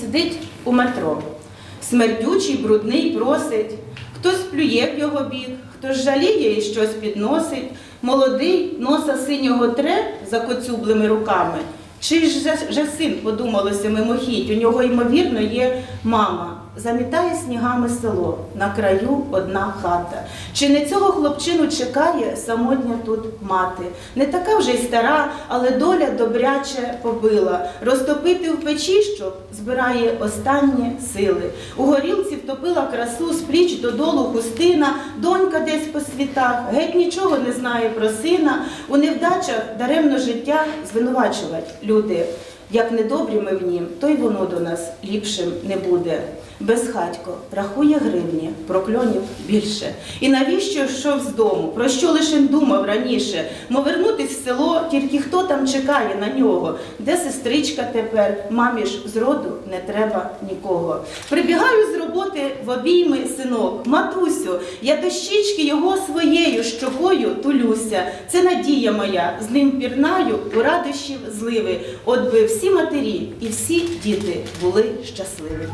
сидить у метро. Смердючий, брудний просить, хтось плює в його бік, хтось жаліє і щось підносить. Молодий носа синього тре за коцюблими руками. Чи ж син подумалося мимохідь, у нього, ймовірно, є мама. Замітає снігами село, на краю одна хата. Чи не цього хлопчину чекає самотня тут мати? Не така вже й стара, але доля добряче побила. Розтопити в печі, щоб збирає останні сили. У горілці втопила красу, з пліч додолу хустина, донька десь по світах, геть нічого не знає про сина. У невдачах даремно життя звинувачувати люди. Як недобрі ми в нім, то й воно до нас ліпшим не буде. Безхатько рахує гривні, прокльонів більше. І навіщо йшов з дому? Про що лише думав раніше? Мо вернутись в село, тільки хто там чекає на нього? Де сестричка тепер? Мамі ж з роду не треба нікого. Прибігаю з роботи в обійми синок, матусю, я до щічки його своєю щокою тулюся. Це надія моя, з ним пірнаю у радощів зливи. От би всі матері і всі діти були щасливі.